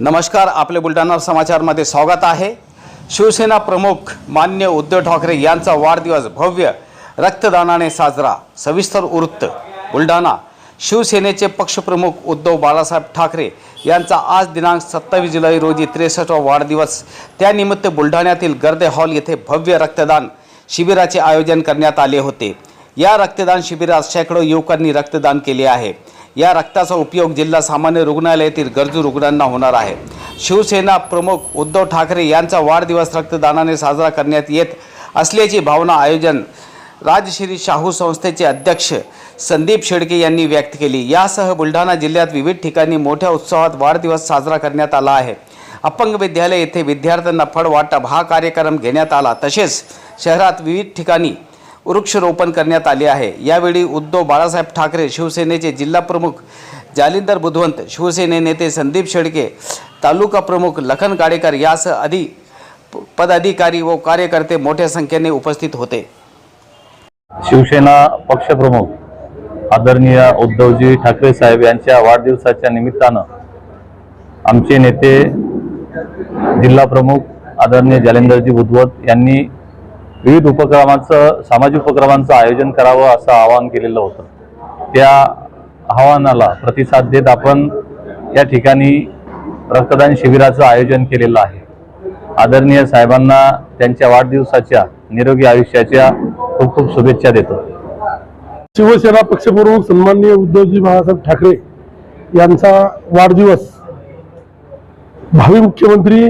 नमस्कार आपले बुलढाणा समाचारमध्ये स्वागत आहे. शिवसेना प्रमुख मान्य उद्धव ठाकरे यांचा वाढदिवस भव्य रक्तदानाने साजरा सविस्तर वृत्त. बुलढाणा शिवसेनेचे पक्षप्रमुख उद्धव बाळासाहेब ठाकरे यांचा आज दिनांक सत्तावीस जुलै रोजी त्रेसष्टवा वाढदिवस. त्यानिमित्त बुलढाण्यातील गर्दे हॉल येथे भव्य रक्तदान शिबिराचे आयोजन करण्यात आले होते. या रक्तदान शिबिरात शेकडो युवकांनी रक्तदान केले आहे. या रक्ताचा उपयोग जिल्हा सामान्य रुग्णालयातील गरजू रुग्णांना होणार आहे. शिवसेना प्रमुख उद्धव ठाकरे यांचा वाढदिवस रक्तदानाने साजरा करण्यात येत असल्याची भावना आयोजन राजश्री शाहू संस्थेचे अध्यक्ष संदीप शेडके यांनी व्यक्त केली. यासह बुलढाणा जिल्ह्यात विविध ठिकाणी मोठ्या उत्साहात वाढदिवस साजरा करण्यात आला आहे. अपंग विद्यालय येथे विद्यार्थ्यांना फळ वाटप हा कार्यक्रम घेण्यात आला. तसेच शहरात विविध ठिकाणी वृक्षरोपण करण्यात आले आहे. यावेळी उद्धव बाळासाहेब ठाकरे शिवसेनेचे जिल्हाप्रमुख जालिंदर बुधवंत शिवसेने नेते संदीप शेडके तालुका प्रमुख लखन गाडेकर यासह अधि पदाधिकारी व कार्यकर्ते मोठ्या संख्येने उपस्थित होते. शिवसेना पक्षप्रमुख आदरणीय उद्धवजी ठाकरे साहेब यांच्या वाढदिवसाच्या निमित्तानं आमचे नेते जिल्हाप्रमुख आदरणीय जालिंदरजी बुधवत यांनी विविध उपक्रमांचं सामाजिक उपक्रमांचं आयोजन करावं असं आवाहन केलेलं होतं. त्या आव्हानाला प्रतिसाद देत आपण या ठिकाणी रक्तदान शिबिराचं आयोजन केलेलं आहे. आदरणीय साहेबांना त्यांच्या वाढदिवसाच्या निरोगी आयुष्याच्या खूप खूप शुभेच्छा देतो. शिवसेना पक्षप्रमुख सन्माननीय उद्धवजी बाळासाहेब ठाकरे यांचा वाढदिवस भावी मुख्यमंत्री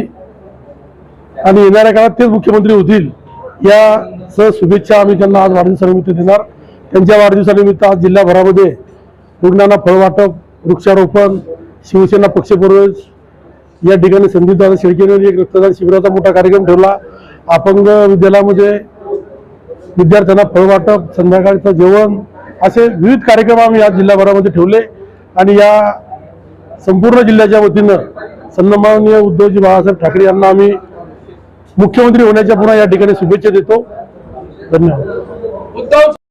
आणि येणाऱ्या काळात तेच मुख्यमंत्री होतील या सह शुभेच्छा आम्ही त्यांना आज वाढदिवसानिमित्त देणार. त्यांच्या वाढदिवसानिमित्त आज जिल्हाभरामध्ये रुग्णांना फळवाटप वृक्षारोपण शिवसेना पक्षप्रवेश या ठिकाणी संदीपदादा शेळकेने एक रक्तदान शिबिराचा मोठा कार्यक्रम ठेवला. अपंग विद्यालयामध्ये विद्यार्थ्यांना फळवाटप संध्याकाळचं जेवण असे विविध कार्यक्रम आम्ही या जिल्हाभरामध्ये ठेवले. आणि या संपूर्ण जिल्ह्याच्या वतीनं सन्माननीय उद्धवजी बाळासाहेब ठाकरे यांना आम्ही मुख्यमंत्री होण्याच्या पुन्हा या ठिकाणी शुभेच्छा देतो. धन्यवाद.